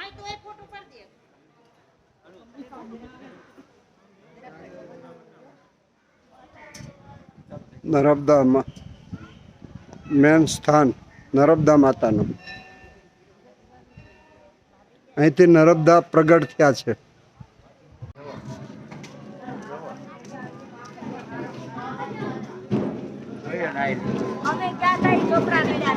આ તો એ ફોટો પાડી દે. નર્મદામાં મેન સ્થાન નર્મદા માતાનું. અહીંથી નર્મદા પ્રગટ થયા છે. અમે ક્યાં કઈ ચોપડા મેળ્યા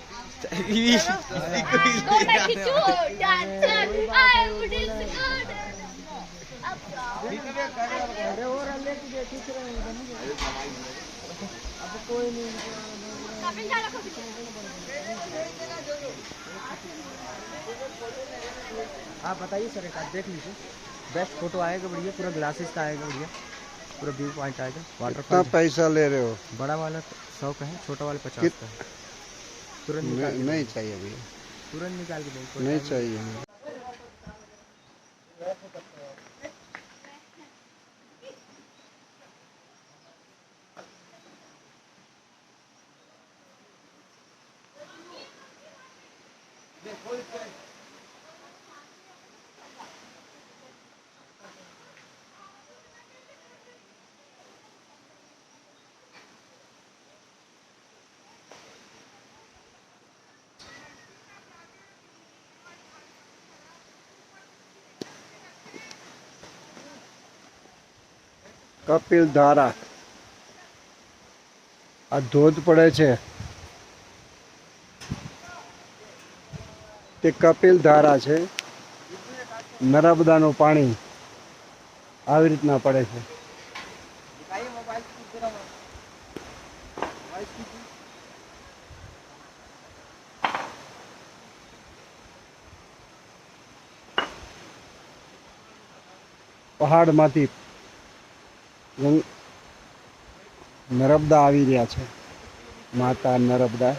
आप बताइए सर एक आध देख लीजिए। बेस्ट फ़ोटो आएगा बढ़िया पूरा ग्लासेस का आएगा बढ़िया। पूरा व्यू पॉइंट आएगा। कितना वाटरफॉल पैसा ले रहे हो? बड़ा वाला सौ का है छोटा वाला पचास का है। तुरंत नहीं चाहिए अभी तुरंत निकाल के नहीं चाहिए કપિલ ધારા. આ ધોધ પડે છે. તે કપિલ ધારા છે. નર્મદાનું પાણી આવી રીતના પડે છે. પહાડમાંથી નર્મદા આવી રહ્યા છે. માતા નર્મદા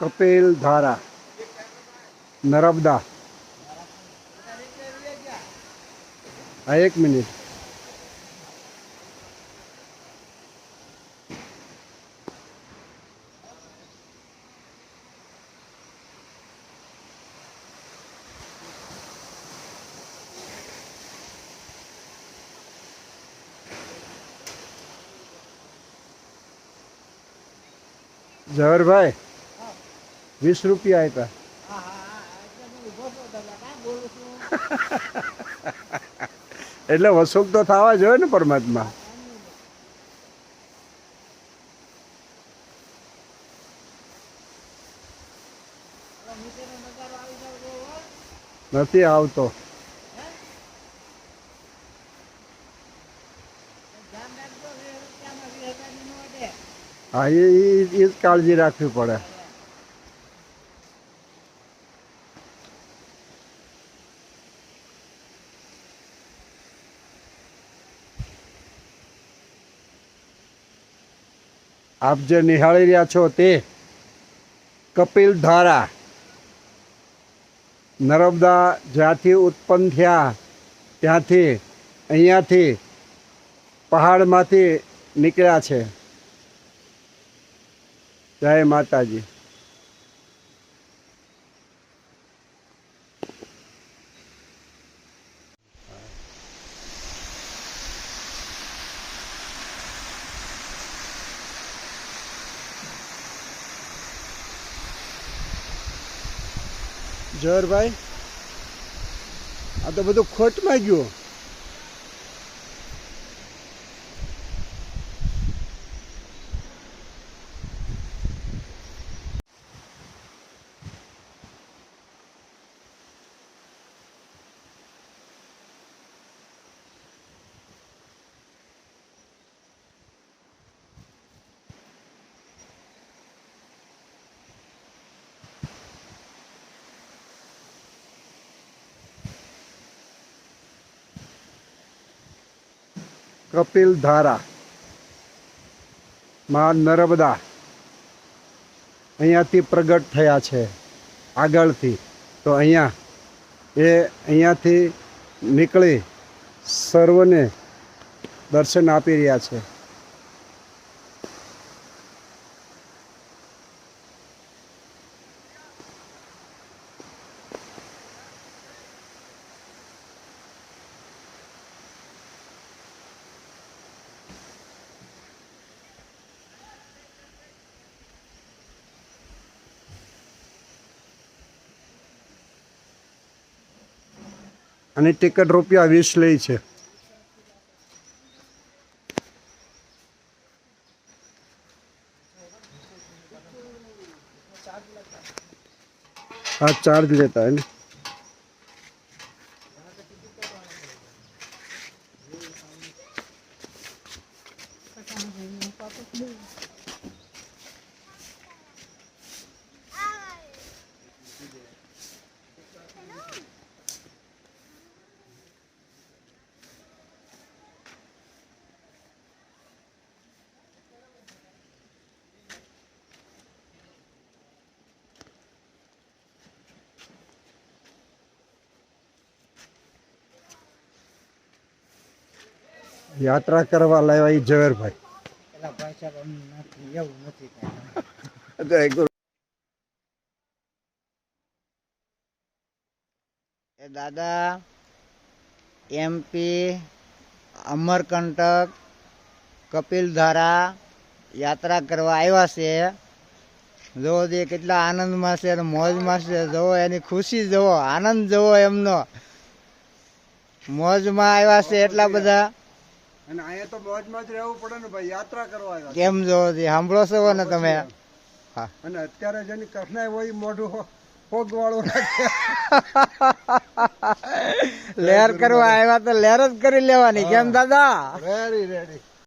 કપિલ ધારા નર્મદા હા એક મિનિટ ઝહરભાઈ વીસ રૂપિયા આપ્યા એટલે વસૂલ તો થવા જોઈએ ને પરમાત્મા. નથી આવતો. હા એ જ કાળજી રાખવી પડે. આપ જે નિહાળી રહ્યા છો તે કપિલ ધારા. નર્મદા જ્યાંથી ઉત્પન્ન થયા, ત્યાંથી અહીંયાથી પહાડમાંથી નીકળ્યા છે. જય માતાજી. જહરભાઈ આ તો બધું ખોટમાં ગયું. કપિલ ધારા. નર્મદા. અહીંયાથી પ્રગટ થયા છે. આગળથી. તો અહીંયા એ અહીંયાથી નીકળી સર્વને દર્શન આપી રહ્યા છે. અને ટિકટ રૂપિયા વીસ લે છે હા ચાર્જ લેતા હે યાત્રા કરવા લાવ્યા એ ઝવેરભાઈ. તો એક એ દાદા એમપી અમરકંટક કપિલધારા યાત્રા કરવા આવ્યા છે. જોવો જે કેટલા આનંદમાં છે અને મોજમાં છે જોવો એની ખુશી જોવો આનંદ જોવો એમનો. મોજમાં આવ્યા છે એટલા બધા. અને અહીંયા તો મોજમાં જ રહેવું પડે ને ભાઈ યાત્રા કરવા આવ્યા કેમ જો સાંભળો છો ને તમે? હા. અને અત્યારે જેની કઠણાઈ હોય મોઢું ફોગ વાળું લહેર કરવા આવ્યા તો લહેર જ કરી લેવાની. કેમ દાદા? Ready ready